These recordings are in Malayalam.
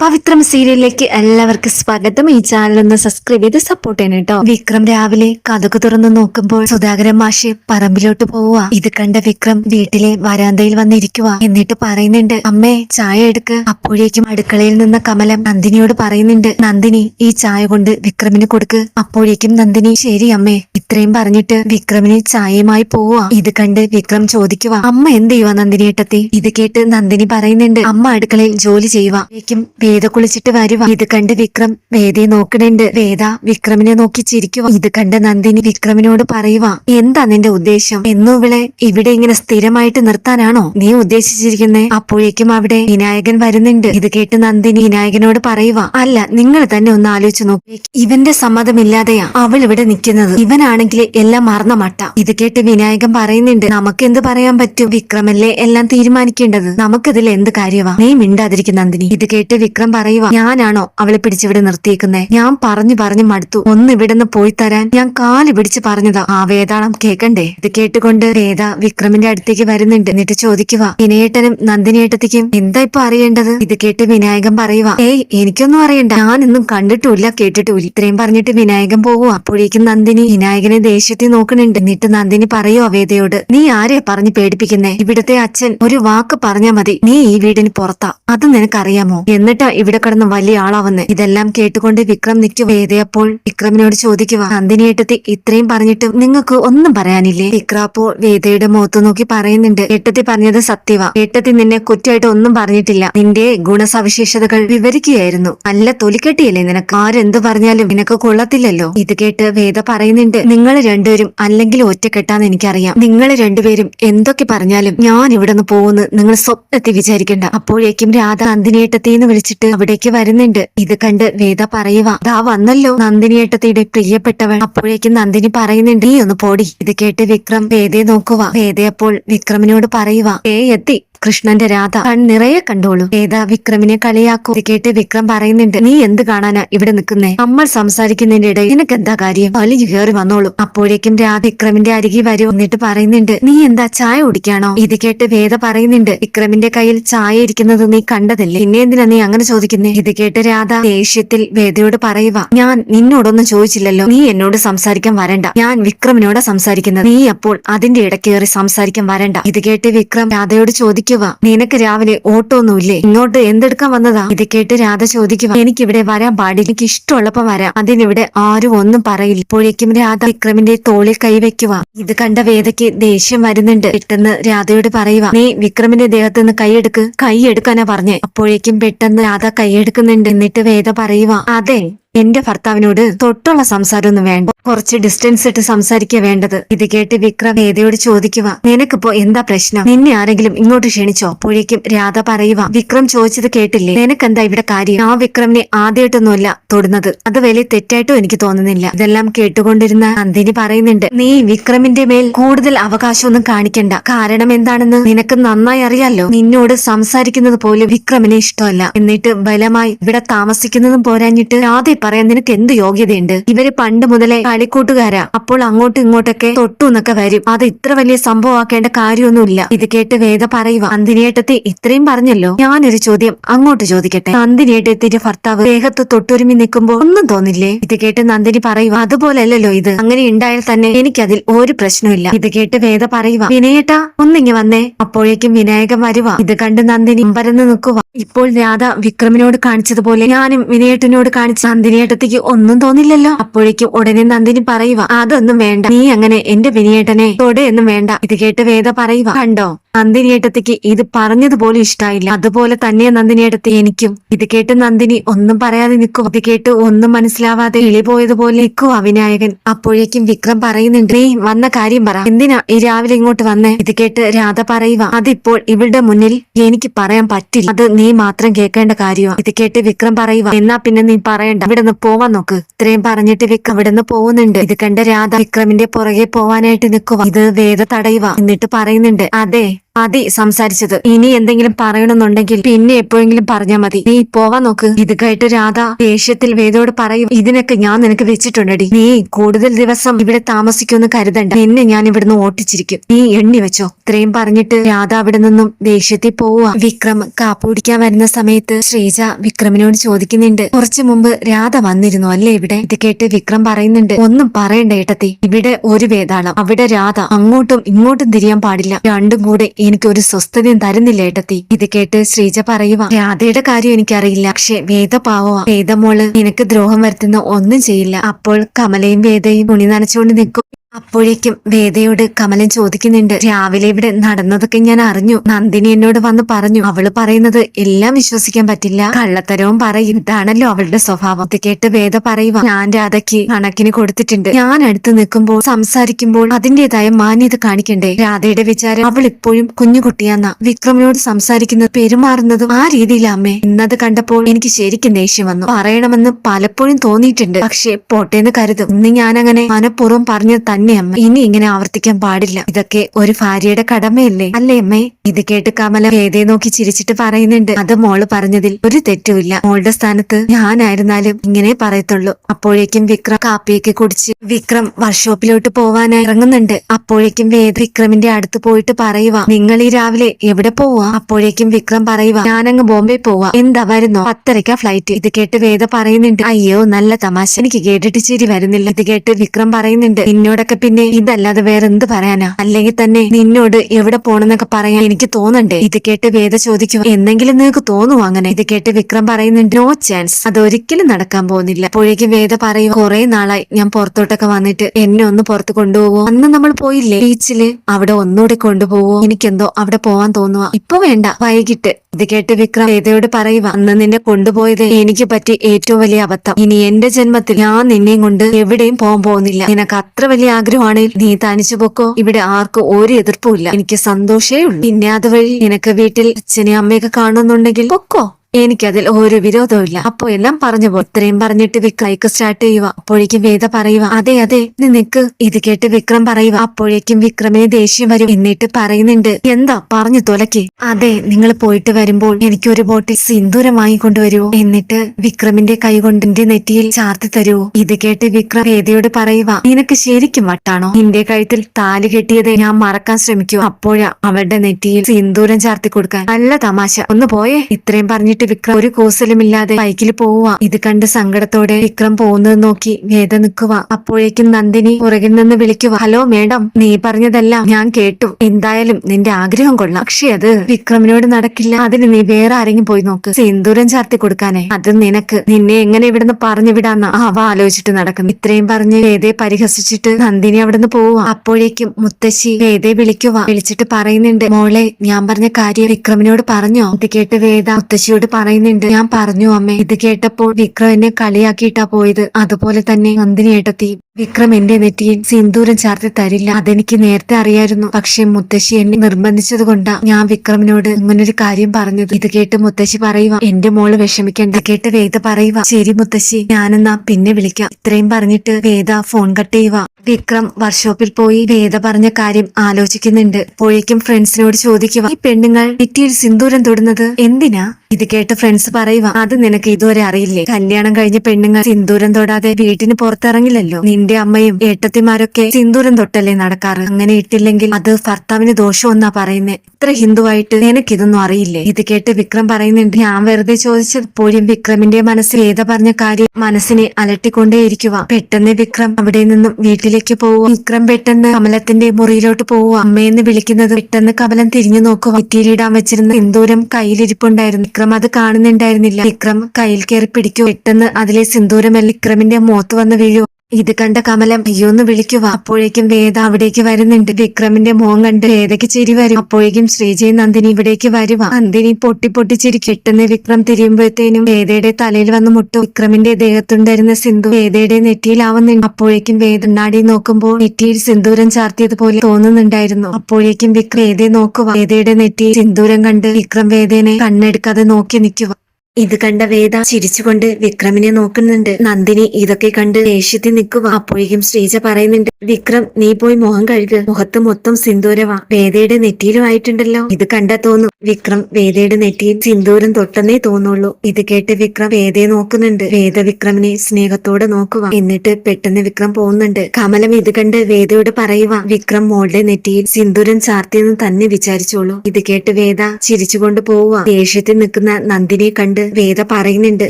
പവിത്രം സീരിയലിലേക്ക് എല്ലാവർക്കും സ്വാഗതം. ഈ ചാനൽ ഒന്ന് സബ്സ്ക്രൈബ് ചെയ്ത് സപ്പോർട്ട് ചെയ്യണം കേട്ടോ. വിക്രം രാവിലെ കഥകു തുറന്നു നോക്കുമ്പോൾ സുധാകരൻ മാഷെ പറമ്പിലോട്ട് പോവുക. ഇത് കണ്ട വിക്രം വീട്ടിലെ വരാന്തയിൽ വന്നിരിക്കുക. എന്നിട്ട് പറയുന്നുണ്ട് അമ്മേ ചായ എടുക്ക്. അപ്പോഴേക്കും അടുക്കളയിൽ നിന്ന കമലം നന്ദിനിയോട് പറയുന്നുണ്ട് നന്ദിനി ഈ ചായ കൊണ്ട് വിക്രമിന് കൊടുക്ക്. അപ്പോഴേക്കും നന്ദിനി ശരി അമ്മേ. ഇത്രയും പറഞ്ഞിട്ട് വിക്രമിന് ചായയുമായി പോവാ ഇത് കണ്ട് വിക്രം ചോദിക്കുക അമ്മ എന്ത് ചെയ്യുവാ നന്ദിനി ഏട്ടത്തി ഇത് കേട്ട് നന്ദിനി പറയുന്നുണ്ട് അമ്മ അടുക്കളയിൽ ജോലി ചെയ്യുക അപ്പോഴേക്കും വേദ കുളിച്ചിട്ട് വരുവ. ഇത് കണ്ട് വിക്രം വേദയെ നോക്കണുണ്ട് വേദ വിക്രമിനെ നോക്കി ചിരിക്കുക ഇത് കണ്ട് നന്ദിനി വിക്രമിനോട് പറയുക എന്താ നിന്റെ ഉദ്ദേശം? എന്നു ഇവളെ ഇവിടെ ഇങ്ങനെ സ്ഥിരമായിട്ട് നിർത്താനാണോ നീ ഉദ്ദേശിച്ചിരിക്കുന്നേ? അപ്പോഴേക്കും അവിടെ വിനായകൻ വരുന്നുണ്ട്. ഇത് കേട്ട് നന്ദിനി വിനായകനോട് പറയുക അല്ല നിങ്ങൾ തന്നെ ഒന്ന് ആലോചിച്ചു നോക്കി. ഇവന്റെ സമ്മതമില്ലാതെയാ അവൾ ഇവിടെ നിൽക്കുന്നത്. ഇവനാണെങ്കിൽ എല്ലാം മറന്ന മട്ട. ഇത് കേട്ട് വിനായകൻ പറയുന്നുണ്ട് നമുക്ക് എന്ത് പറയാൻ പറ്റും? വിക്രമല്ലേ എല്ലാം തീരുമാനിക്കേണ്ടത്? നമുക്കിതിൽ എന്ത് കാര്യവാ? നീ മിണ്ടാതിരിക്കുന്ന നന്ദിനി. ഇത് കേട്ട് വിക്രം പറയുക ഞാനാണോ അവളെ പിടിച്ചിവിടെ നിർത്തിയേക്കുന്നേ? ഞാൻ പറഞ്ഞു പറഞ്ഞു മടുത്തു. ഒന്ന് ഇവിടുന്ന് പോയി തരാൻ ഞാൻ കാൽ പിടിച്ച് പറഞ്ഞതാ. ആ വേതാളം കേക്കണ്ടേ ഇത് കേട്ടുകൊണ്ട് വേദ വിക്രമിന്റെ അടുത്തേക്ക് വരുന്നുണ്ട്. എന്നിട്ട് ചോദിക്കുക വിനയേട്ടനും നന്ദിനിയേട്ടത്തിക്കും എന്താ ഇപ്പൊ അറിയേണ്ടത് ഇത് കേട്ട് വിനായകൻ പറയുക ഏയ് എനിക്കൊന്നും അറിയണ്ട. ഞാനൊന്നും ഇന്നും കണ്ടിട്ടുമില്ല കേട്ടിട്ടുമില്ല. ഇത്രയും പറഞ്ഞിട്ട് വിനായകൻ പോകുക അപ്പോഴേക്കും നന്ദിനി വിനായകനെ ദേഷ്യത്തെ നോക്കണുണ്ട് എന്നിട്ട് നന്ദിനി പറയോ അവേദയോട് നീ ആരെയാ പറഞ്ഞു പേടിപ്പിക്കുന്നേ? ഇവിടത്തെ അച്ഛൻ ഒരു വാക്ക് പറഞ്ഞാ മതി. നീ ഈ വീടിന് പുറത്താ. അത് നിനക്കറിയാമോ? എന്നിട്ടാ ഇവിടെ കിടന്ന് വലിയ ആളാവുന്നെ. ഇതെല്ലാം കേട്ടുകൊണ്ട് വിക്രം നിൽക്കും. വേദയപ്പോൾ വിക്രമിനോട് ചോദിക്കുക നന്ദിനി ഏട്ടത്തി ഇത്രയും പറഞ്ഞിട്ട് നിങ്ങൾക്ക് ഒന്നും പറയാനില്ലേ? വിക്ര അപ്പോൾ വേദയുടെ മുഖത്ത് നോക്കി പറയുന്നുണ്ട് ഏട്ടത്തി പറഞ്ഞത് സത്യവ. ഏട്ടത്തി നിന്നെ കുറ്റമായിട്ട് ഒന്നും പറഞ്ഞിട്ടില്ല. നിന്റെ ഗുണസവിശേഷതകൾ വിവരിക്കുകയായിരുന്നു. നല്ല തൊലിക്കെട്ടിയല്ലേ നിനക്ക്? ആരെന്ത് പറഞ്ഞാലും നിനക്ക് കൊള്ളത്തില്ലല്ലോ? ഇത് കേട്ട് വേദ പറയുന്നുണ്ട് നിങ്ങൾ രണ്ടുപേരും അല്ലെങ്കിൽ ഒറ്റക്കെട്ടാന്ന് എനിക്കറിയാം. നിങ്ങൾ രണ്ടുപേരും എന്തൊക്കെ പറഞ്ഞാലും ഞാൻ ഇവിടെ നിന്ന് പോകുന്നു നിങ്ങൾ സ്വപ്നത്തിൽ വിചാരിക്കണ്ട. അപ്പോഴേക്കും രാധ നന്ദിനിയേട്ടത്തിന്ന് വിളിച്ചിട്ട് അവിടേക്ക് വരുന്നുണ്ട്. ഇത് കണ്ട് വേദ പറയുക ദാ വന്നല്ലോ നന്ദിനിയേട്ടത്തിയുടെ പ്രിയപ്പെട്ടവൾ അപ്പോഴേക്കും നന്ദിനി പറയുന്നുണ്ട് നീ ഒന്ന് പോടി. ഇത് കേട്ട് വിക്രം വേദയെ നോക്കുക വേദയപ്പോൾ വിക്രമിനോട് പറയുക ഏ എത്തി കൃഷ്ണന്റെ രാധ നിറയെ കണ്ടോളൂ. വേദ വിക്രമിനെ കളിയാക്കൂ? കേട്ട് വിക്രം പറയുന്നുണ്ട് നീ എന്ത് കാണാനാ ഇവിടെ നിൽക്കുന്നേ? നമ്മൾ സംസാരിക്കുന്നതിന്റെ ഇടയിൽ നിനക്ക് എന്താ കാര്യം? വലിഞ്ഞു കയറി വന്നോളൂ. അപ്പോഴേക്കും രാധ വിക്രമിന്റെ അരികെ വരും. എന്നിട്ട് പറയുന്നുണ്ട് നീ എന്താ ചായ കുടിക്കാണോ? ഇത് കേട്ട് വേദ പറയുന്നുണ്ട് വിക്രമിന്റെ കയ്യിൽ ചായ ഇരിക്കുന്നത് നീ കണ്ടതല്ലേ? പിന്നെ എന്തിനാ നീ അങ്ങനെ ചോദിക്കുന്നേ? ഇത് കേട്ട് രാധ ദേഷ്യത്തിൽ വേദയോട് പറയുക ഞാൻ നിന്നോടൊന്നും ചോദിച്ചില്ലല്ലോ. നീ എന്നോട് സംസാരിക്കാൻ വരണ്ട. ഞാൻ വിക്രമിനോട് സംസാരിക്കുന്നത്. നീ അപ്പോൾ അതിന്റെ ഇടക്കേറി സംസാരിക്കാൻ വരണ്ട. ഇത് കേട്ട് വിക്രം രാധയോട് ചോദിക്കുക. നിനക്ക് രാവിലെ ഓട്ടോ ഒന്നുമില്ലേ ഇങ്ങോട്ട് എന്തെടുക്കാൻ വന്നതാ? ഇത് കേട്ട് രാധ ചോദിക്കുക. എനിക്കിവിടെ വരാൻ പാടില്ല. എനിക്ക് ഇഷ്ടമുള്ളപ്പോ വരാം. അതിനിവിടെ ആരും ഒന്നും പറയില്ല. ഇപ്പോഴേക്കും രാധ വിക്രമിന്റെ തോളിൽ കൈവയ്ക്കുക ഇത് കണ്ട വേദയ്ക്ക് ദേഷ്യം വരുന്നുണ്ട്. പെട്ടെന്ന് രാധയോട് പറയുക നീ വിക്രമിന്റെ ദേഹത്ത് നിന്ന് കൈയെടുക്ക് കൈയെടുക്കാനാ പറഞ്ഞേ. അപ്പോഴേക്കും പെട്ടെന്ന് രാധ കൈയെടുക്കുന്നുണ്ട് എന്നിട്ട് വേദ പറയുക അതെ എന്റെ ഭർത്താവിനോട് തൊട്ടുള്ള സംസാരമൊന്നും വേണ്ട. കുറച്ച് ഡിസ്റ്റൻസ് ഇട്ട് സംസാരിക്കുക വേണ്ടത്. ഇത് കേട്ട് വിക്രം വേദയോട് ചോദിക്കുക നിനക്കിപ്പോ എന്താ പ്രശ്നം? നിന്നെ ആരെങ്കിലും ഇങ്ങോട്ട് ക്ഷണിച്ചോ? അപ്പോഴേക്കും രാധ പറയുക വിക്രം ചോദിച്ചത് കേട്ടില്ലേ? നിനക്കെന്താ ഇവിടെ കാര്യം? ആ വിക്രമിനെ ആദ്യമായിട്ടൊന്നുമല്ല തൊടുന്നത്. അത് വലിയ തെറ്റായിട്ടും എനിക്ക് തോന്നുന്നില്ല. ഇതെല്ലാം കേട്ടുകൊണ്ടിരുന്ന നന്ദിനി പറയുന്നുണ്ട് നീ വിക്രമിന്റെ മേൽ കൂടുതൽ അവകാശമൊന്നും കാണിക്കണ്ട. കാരണം എന്താണെന്ന് നിനക്ക് നന്നായി അറിയാലോ? നിന്നോട് സംസാരിക്കുന്നത് പോലും വിക്രമിനെ ഇഷ്ടമല്ല. എന്നിട്ട് ബലമായി ഇവിടെ താമസിക്കുന്നതും പോരാഞ്ഞിട്ട് രാധ പറയാൻ നിനക്ക് എന്ത് യോഗ്യതയുണ്ട്? ഇവർ പണ്ട് മുതലേ കളിക്കൂട്ടുകാരാ. അപ്പോൾ അങ്ങോട്ടും ഇങ്ങോട്ടൊക്കെ തൊട്ടു എന്നൊക്കെ വരും. അത് ഇത്ര വലിയ സംഭവമാക്കേണ്ട കാര്യമൊന്നുമില്ല. ഇത് കേട്ട് വേദ പറയുക അന്തിനേട്ടത്തെ ഇത്രയും പറഞ്ഞല്ലോ. ഞാനൊരു ചോദ്യം അങ്ങോട്ട് ചോദിക്കട്ടെ? നന്ദിനിയേട്ടത്തിന്റെ ഭർത്താവ് ദേഹത്ത് തൊട്ടുരുമി നിൽക്കുമ്പോൾ ഒന്നും തോന്നില്ലേ? ഇത് കേട്ട് നന്ദിനി പറയുക അതുപോലല്ലോ ഇത്. അങ്ങനെ ഉണ്ടായാൽ തന്നെ എനിക്കതിൽ ഒരു പ്രശ്നമില്ല ഇത് കേട്ട് വേദ പറയുക വിനയേട്ട ഒന്നിങ്ങി വന്നേ. അപ്പോഴേക്കും വിനായകൻ വരുക ഇത് കണ്ട് നന്ദിനി പരന്ന് നിൽക്കുക ഇപ്പോൾ രാധ വിക്രമിനോട് കാണിച്ചതുപോലെ ഞാനും വിനയേട്ടനോട് കാണിച്ച നന്ദിനിയേട്ടത്തിക്ക് ഒന്നും തോന്നില്ലല്ലോ. അപ്പോഴേക്കും ഉടനെ നന്ദിനി പറയുക അതൊന്നും വേണ്ട. നീ അങ്ങനെ എന്റെ വിനയേട്ടനെ തൊടയൊന്നും വേണ്ട. ഇത് കേട്ട് വേദ പറയുക കണ്ടോ? നന്ദിനിയേട്ടത്തിക്ക് ഇത് പറഞ്ഞതുപോലെ ഇഷ്ടായില്ല. അതുപോലെ തന്നെ നന്ദിനിയേട്ടത്തി എനിക്കും. ഇത് കേട്ട് നന്ദിനി ഒന്നും പറയാതെ നിൽക്കും. ഇത് കേട്ട് ഒന്നും മനസ്സിലാവാതെ ഇളി പോയതുപോലെ അവിനായകൻ. വിനായകൻ അപ്പോഴേക്കും വിക്രം പറയുന്നുണ്ട് നീ വന്ന കാര്യം പറ. എന്തിനാ ഈ രാവിലെ ഇങ്ങോട്ട് വന്നേ? ഇത് കേട്ട് രാധ പറയുക അതിപ്പോൾ ഇവളുടെ മുന്നിൽ എനിക്ക് പറയാൻ പറ്റില്ല. അത് നീ മാത്രം കേൾക്കേണ്ട കാര്യമാണ് ഇത് കേട്ട് വിക്രം പറയുക എന്നാ പിന്നെ നീ പറയണ്ട. ഇവിടെ നിന്ന് പോവാൻ നോക്ക്. ഇത്രയും പറഞ്ഞിട്ട് വിക്രം ഇവിടെ നിന്ന് പോകുന്നുണ്ട്. ഇത് കണ്ട രാധ വിക്രമിന്റെ പുറകെ പോവാനായിട്ട് നിൽക്കുക ഇത് വേദ തടയുക എന്നിട്ട് പറയുന്നുണ്ട് അതെ മതി സംസാരിച്ചത്. ഇനി എന്തെങ്കിലും പറയണമെന്നുണ്ടെങ്കിൽ പിന്നെ എപ്പോഴെങ്കിലും പറഞ്ഞാൽ മതി. നീ പോവാൻ നോക്ക്. ഇത് കേട്ട് രാധ ദേഷ്യത്തിൽ വേദോട് പറയും ഇതിനൊക്കെ ഞാൻ നിനക്ക് വെച്ചിട്ടുണ്ടടി. നീ കൂടുതൽ ദിവസം ഇവിടെ താമസിക്കുമെന്ന് കരുതണ്ട. നിന്നെ ഞാൻ ഇവിടുന്ന് ഓട്ടിച്ചിരിക്കും. നീ എണ്ണി വെച്ചോ. ഇത്രയും പറഞ്ഞിട്ട് രാധ അവിടെ നിന്നും ദേഷ്യത്തിൽ പോവുക വിക്രം കാപ്പുടിക്കാൻ വരുന്ന സമയത്ത് ശ്രീജ വിക്രമിനോട് ചോദിക്കുന്നുണ്ട് കുറച്ചു മുമ്പ് രാധ വന്നിരുന്നു? അല്ലേ ഇവിടെ? ഇത് കേട്ട് വിക്രം പറയുന്നുണ്ട് ഒന്നും പറയണ്ട ഏട്ടത്തി. ഇവിടെ ഒരു വേദാളം. അവിടെ രാധ അങ്ങോട്ടും ഇങ്ങോട്ടും തിരിയാൻ പാടില്ല. രണ്ടും കൂടെ എനിക്ക് ഒരു സ്വസ്ഥതയും തരുന്നില്ല ഏട്ടത്തി. ഇത് കേട്ട് ശ്രീജ പറയുക രാധയുടെ കാര്യം എനിക്കറിയില്ല. പക്ഷെ വേദ പാവ വേദമോൾ നിനക്ക് ദ്രോഹം വരുത്തുന്ന ഒന്നും ചെയ്യില്ല. അപ്പോൾ കമലയും വേദയും തുണി നനച്ചുകൊണ്ട് നിൽക്കും. അപ്പോഴേക്കും വേദയോട് കമലൻ ചോദിക്കുന്നുണ്ട് രാവിലെ ഇവിടെ നടന്നതൊക്കെ ഞാൻ അറിഞ്ഞു. നന്ദിനി എന്നോട് വന്ന് പറഞ്ഞു. അവൾ പറയുന്നത് എല്ലാം വിശ്വസിക്കാൻ പറ്റില്ല. കള്ളത്തരവും പറയും. ഇതാണല്ലോ അവളുടെ സ്വഭാവം. ഇത് കേട്ട് വേദ പറയുക ഞാൻ രാധയ്ക്ക് കണക്കിന് കൊടുത്തിട്ടുണ്ട്. ഞാൻ അടുത്ത് നിൽക്കുമ്പോൾ സംസാരിക്കുമ്പോൾ അതിന്റേതായ മാന്യത കാണിക്കണ്ടേ? രാധയുടെ വിചാരം അവൾ ഇപ്പോഴും കുഞ്ഞുകുട്ടിയാന്ന. വിക്രമിനോട് സംസാരിക്കുന്നത് പെരുമാറുന്നതും ആ രീതിയിലാ അമ്മേ. ഇന്നത് കണ്ടപ്പോൾ എനിക്ക് ശരിക്കും ദേഷ്യം വന്നു. പറയണമെന്ന് പലപ്പോഴും തോന്നിയിട്ടുണ്ട്. പക്ഷെ പോട്ടേന്ന് കരുതും. ഇന്ന് ഞാനങ്ങനെ മനഃപൂർവം പറഞ്ഞത് തന്നെ അമ്മ ഇനി ഇങ്ങനെ ആവർത്തിക്കാൻ പാടില്ല. ഇതൊക്കെ ഒരു ഭാര്യയുടെ കടമയല്ലേ? അല്ലേ അമ്മേ? ഇത് കേട്ട് കമല വേദയെ നോക്കി ചിരിച്ചിട്ട് പറയുന്നുണ്ട്. അത് മോൾ പറഞ്ഞതിൽ ഒരു തെറ്റുമില്ല. മോളുടെ സ്ഥാനത്ത് ഞാനായിരുന്നാലും ഇങ്ങനെ പറയത്തുള്ളൂ. അപ്പോഴേക്കും വിക്രം കാപ്പിയൊക്കെ കുടിച്ച് വിക്രം വർക്ക്ഷോപ്പിലോട്ട് പോവാനായി ഇറങ്ങുന്നുണ്ട്. അപ്പോഴേക്കും വേദ വിക്രമിന്റെ അടുത്ത് പോയിട്ട് പറയുക നിങ്ങൾ ഈ രാവിലെ എവിടെ പോവാ? അപ്പോഴേക്കും വിക്രം പറയുക ഞാനങ്ങ് ബോംബെ പോവാ. എന്താ വരുന്നോ? പത്തരക്കാ ഫ്ലൈറ്റ് ഇത് കേട്ട് വേദ പറയുന്നുണ്ട് അയ്യോ നല്ല തമാശ. എനിക്ക് കേട്ടിട്ട് ചിരി വരുന്നില്ല. ഇത് കേട്ട് വിക്രം പറയുന്നുണ്ട് നിന്നോടൊക്കെ പിന്നെ ഇതല്ലാതെ വേറെ എന്ത് പറയാനാ? അല്ലെങ്കിൽ തന്നെ നിന്നോട് എവിടെ പോണെന്നൊക്കെ പറയാൻ എനിക്ക് തോന്നണ്ടേ? ഇത് കേട്ട് വേദ ചോദിക്കും എന്തെങ്കിലും നിനക്ക് തോന്നുവോ അങ്ങനെ? ഇത് കേട്ട് വിക്രം പറയുന്നുണ്ട് നോ ചാൻസ്. അതൊരിക്കലും നടക്കാൻ പോകുന്നില്ല. അപ്പോഴേക്കും വേദ പറയും കുറെ നാളായി ഞാൻ പുറത്തോട്ടൊക്കെ വന്നിട്ട് എന്നെ ഒന്ന് പുറത്ത് കൊണ്ടുപോവോ? അന്ന് നമ്മൾ പോയില്ലേ? ബീച്ചിൽ അവിടെ ഒന്നുകൂടി കൊണ്ടുപോവോ? എനിക്കെന്തോ അവിടെ പോവാൻ തോന്നുക ഇപ്പൊ വേണ്ട വൈകിട്ട്. ഇത് കേട്ട് വിക്രം വേദയോട് പറയുക അന്ന് നിന്നെ കൊണ്ടുപോയത് എനിക്ക് പറ്റി ഏറ്റവും വലിയ അബദ്ധം. ഇനി എന്റെ ജന്മത്തിൽ ഞാൻ നിന്നെയും കൊണ്ട് എവിടെയും പോകാൻ പോകുന്നില്ല. നിനക്ക് അത്ര വലിയ ആഗ്രഹമാണെങ്കിൽ നീ തനിച്ചു പൊക്കോ. ഇവിടെ ആർക്കും ഒരു എതിർപ്പുമില്ല എനിക്ക് സന്തോഷേ ഉള്ളൂ. പിന്നെ അതുവഴി നിനക്ക് വീട്ടിൽ അച്ഛനെയും അമ്മയൊക്കെ കാണുന്നുണ്ടെങ്കിൽ പൊക്കോ. എനിക്കതിൽ ഒരു വിരോധവും അപ്പോ എല്ലാം പറഞ്ഞു പോ ഇത്രയും പറഞ്ഞിട്ട് വിക്രൈക്ക് സ്റ്റാർട്ട് ചെയ്യുക. അപ്പോഴേക്കും വേദ പറയുക അതെ അതെ നിനക്ക് നിക്ക് ഇത് കേട്ട് വിക്രം പറയുക. അപ്പോഴേക്കും വിക്രമിന് ദേഷ്യം വരും. എന്നിട്ട് പറയുന്നുണ്ട് എന്താ പറഞ്ഞു തുലക്കി. അതെ നിങ്ങൾ പോയിട്ട് വരുമ്പോൾ എനിക്ക് ഒരു ബോട്ടിൽ സിന്ദൂരം വാങ്ങിക്കൊണ്ടുവരുമോ എന്നിട്ട് വിക്രമിന്റെ കൈ കൊണ്ട് നെറ്റിയിൽ ചാർത്തി തരുമോ ഇത് കേട്ട് വിക്രം വേദയോട് പറയുക നിനക്ക് ശരിക്കും വട്ടാണോ? നിന്റെ കഴുത്തിൽ താലി കെട്ടിയത് ഞാൻ മറക്കാൻ ശ്രമിക്കൂ. അപ്പോഴാ അവളുടെ നെറ്റിയിൽ സിന്ദൂരം ചാർത്തി കൊടുക്കാൻ. നല്ല തമാശ. ഒന്ന് പോയേ. ഇത്രയും പറഞ്ഞിട്ട് വിക്രം ഒരു കൂസലുമില്ലാതെ ബൈക്കിൽ പോവുക ഇത് കണ്ട് സങ്കടത്തോടെ വിക്രം പോകുന്നത് നോക്കി വേദ നിൽക്കുക അപ്പോഴേക്കും നന്ദിനി പുറകിൽ നിന്ന് വിളിക്കുക ഹലോ മേഡം നീ പറഞ്ഞതെല്ലാം ഞാൻ കേട്ടു. എന്തായാലും നിന്റെ ആഗ്രഹം കൊള്ളാം. പക്ഷെ അത് വിക്രമിനോട് നടക്കില്ല. അതിന് നീ വേറെ ആരെങ്കിലും പോയി നോക്ക്. സിന്ദൂരം ചാർത്തി കൊടുക്കാനേ. അത് നിനക്ക്. നിന്നെ എങ്ങനെ ഇവിടുന്ന് പറഞ്ഞു വിടാന്ന. അവ ആലോചിച്ചിട്ട് നടക്കുന്നു. ഇത്രയും പറഞ്ഞ് വേദയെ പരിഹസിച്ചിട്ട് നന്ദിനി അവിടുന്ന് പോവുക അപ്പോഴേക്കും മുത്തശ്ശി വേദയെ വിളിക്കുക വിളിച്ചിട്ട് പറയുന്നുണ്ട് മോളെ ഞാൻ പറഞ്ഞ കാര്യം വിക്രമിനോട് പറഞ്ഞോ? ഇത് കേട്ട് വേദ മുത്തശ്ശിയോട് പറയുന്നുണ്ട്. ഞാൻ പറഞ്ഞു അമ്മ ഇത് കേട്ടപ്പോൾ വിക്രം എന്നെ കളിയാക്കിയിട്ടാ പോയത്. അതുപോലെ തന്നെ നന്ദിനി ഏട്ടത്തി വിക്രം എന്റെ നെറ്റിയിൽ സിന്ദൂരം ചാർത്തി തരില്ല. അതെനിക്ക് നേരത്തെ അറിയായിരുന്നു. പക്ഷെ മുത്തശ്ശി എന്നെ നിർബന്ധിച്ചത് കൊണ്ടാ ഞാൻ വിക്രമിനോട് ഇങ്ങനൊരു കാര്യം പറഞ്ഞത്. ഇത് കേട്ട് മുത്തശ്ശി പറയുക എന്റെ മോൾ വിഷമിക്കണ്ട. കേട്ട് വേദ പറയുക ശരി മുത്തശ്ശി ഞാനെന്നാ പിന്നെ വിളിക്കാം. ഇത്രയും പറഞ്ഞിട്ട് വേദ ഫോൺ കട്ട് ചെയ്യുക വിക്രം വർക്ക്ഷോപ്പിൽ പോയി വേദ പറഞ്ഞ കാര്യം ആലോചിക്കുന്നുണ്ട്. അപ്പോഴേക്കും ഫ്രണ്ട്സിനോട് ചോദിക്കുക ഈ പെണ്ണുങ്ങൾ നെറ്റിയിൽ സിന്ദൂരം തൊടുന്നത് എന്തിനാ? ഇത് കേട്ട് ഫ്രണ്ട്സ് പറയുക അത് നിനക്ക് ഇതുവരെ അറിയില്ലേ? കല്യാണം കഴിഞ്ഞ പെണ്ണുങ്ങൾ സിന്ദൂരം തൊടാതെ വീട്ടിന് പുറത്തിറങ്ങില്ലല്ലോ? നിന്റെ അമ്മയും ഏട്ടത്തിമാരൊക്കെ സിന്ദൂരം തൊട്ടല്ലേ നടക്കാറ്? അങ്ങനെ ഇട്ടില്ലെങ്കിൽ അത് ഭർത്താവിന് ദോഷമെന്നാ പറയുന്നേ. ഇത്ര ഹിന്ദുവായിട്ട് നിനക്കിതൊന്നും അറിയില്ലേ? ഇത് കേട്ട് വിക്രം പറയുന്നുണ്ട് ഞാൻ വെറുതെ ചോദിച്ചപ്പോഴും വിക്രമിന്റെ മനസ്സിൽ ഏത പറഞ്ഞ കാര്യം മനസ്സിനെ അലട്ടിക്കൊണ്ടേയിരിക്കുക പെട്ടെന്ന് വിക്രം അവിടെ നിന്നും വീട്ടിലേക്ക് പോവുക വിക്രം പെട്ടെന്ന് കമലത്തിന്റെ മുറിയിലോട്ട് പോവുക. അമ്മയെന്ന് വിളിക്കുന്നത് പെട്ടെന്ന് കമലം തിരിഞ്ഞു നോക്കുക ഭിത്തിയിലിടാൻ വെച്ചിരുന്ന സിന്ദൂരം കയ്യിലിരിപ്പുണ്ടായിരുന്നു. വിക്രം അത് കാണുന്നുണ്ടായിരുന്നില്ല. വിക്രം കയ്യിൽ കയറി പിടിക്കുക പെട്ടെന്ന് അതിലെ സിന്ദൂരമെല്ലാം വിക്രമിന്റെ മോത്ത് വന്ന് വീഴൂ. ഇത് കണ്ട കമലം അയ്യോന്ന് വിളിക്കുക അപ്പോഴേക്കും വേദ അവിടേക്ക് വരുന്നുണ്ട്. വിക്രമിന്റെ മോൻ കണ്ട് വേദയ്ക്ക് ചിരി വരും. അപ്പോഴേക്കും ശ്രീജയ് നന്ദിനി ഇവിടേക്ക് വരുക നന്ദിനി പൊട്ടി പൊട്ടി ചിരി കെട്ടുന്ന വിക്രം തിരിയുമ്പോഴത്തേനും വേദയുടെ തലയിൽ വന്ന് മുട്ടും. വിക്രമിന്റെ ദേഹത്തുണ്ടായിരുന്ന സിന്ധു വേദയുടെ നെറ്റിയിലാവുന്നുണ്ട്. അപ്പോഴേക്കും വേദനാടി നോക്കുമ്പോൾ നെറ്റിയിൽ സിന്ദൂരം ചാർത്തിയതുപോലെ തോന്നുന്നുണ്ടായിരുന്നു. അപ്പോഴേക്കും വിക്രം വേദയെ നോക്കുക വേദയുടെ നെറ്റിയിൽ സിന്ദൂരം കണ്ട് വിക്രം വേദേനെ കണ്ണെടുക്കാതെ നോക്കി നിൽക്കുക ഇത് കണ്ട വേദ ചിരിച്ചുകൊണ്ട് വിക്രമിനെ നോക്കുന്നുണ്ട്. നന്ദിനി ഇതൊക്കെ കണ്ട് ദേഷ്യത്തിൽ നിൽക്കുക അപ്പോഴേക്കും ശ്രീജ പറയുന്നുണ്ട് വിക്രം നീ പോയി മുഖം കഴുക. മുഖത്ത് മൊത്തം സിന്ദൂരവാ. വേദയുടെ നെറ്റിയിലും ആയിട്ടുണ്ടല്ലോ. ഇത് കണ്ടാ തോന്നും വിക്രം വേദയുടെ നെറ്റിയിൽ സിന്ദൂരം തൊട്ടെന്നേ തോന്നുള്ളൂ. ഇത് കേട്ട് വിക്രം വേദയെ നോക്കുന്നുണ്ട്. വേദ വിക്രമിനെ സ്നേഹത്തോടെ നോക്കുക എന്നിട്ട് പെട്ടെന്ന് വിക്രം പോകുന്നുണ്ട്. കമലം ഇത് കണ്ട് വേദയോട് പറയുക വിക്രം മോളുടെ നെറ്റിയിൽ സിന്ദൂരം ചാർത്തിയെന്ന് തന്നെ വിചാരിച്ചോളൂ. ഇത് കേട്ട് വേദ ചിരിച്ചുകൊണ്ട് പോവുക ദേഷ്യത്തിൽ നിൽക്കുന്ന നന്ദിനെ കണ്ട് വേദ പറയുന്നുണ്ട്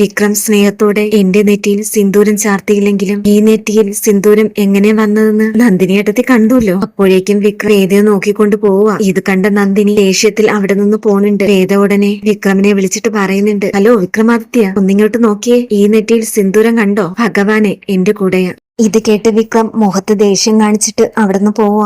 വിക്രം സ്നേഹത്തോടെ എന്റെ നെറ്റിയിൽ സിന്ദൂരം ചാർത്തിയില്ലെങ്കിലും ഈ നെറ്റിയിൽ സിന്ദൂരം എങ്ങനെ വന്നതെന്ന് നന്ദിനിയേട്ടത്തി കണ്ടുല്ലോ. അപ്പോഴേക്കും വിക്രം വേദയെ നോക്കിക്കൊണ്ട് പോവുക. ഇത് കണ്ട നന്ദിനി ദേഷ്യത്തിൽ അവിടെ നിന്ന് പോണുണ്ട്. വേദ ഉടനെ വിക്രമിനെ വിളിച്ചിട്ട് പറയുന്നുണ്ട് ഹലോ വിക്രമാദിത്യ ഒന്നിങ്ങോട്ട് നോക്കിയേ. ഈ നെറ്റിയിൽ സിന്ദൂരം കണ്ടോ? ഭഗവാനെ എന്റെ കൂടെയാ. ഇത് കേട്ട് വിക്രം മുഖത്ത് ദേഷ്യം കാണിച്ചിട്ട് അവിടെ നിന്ന് പോവുക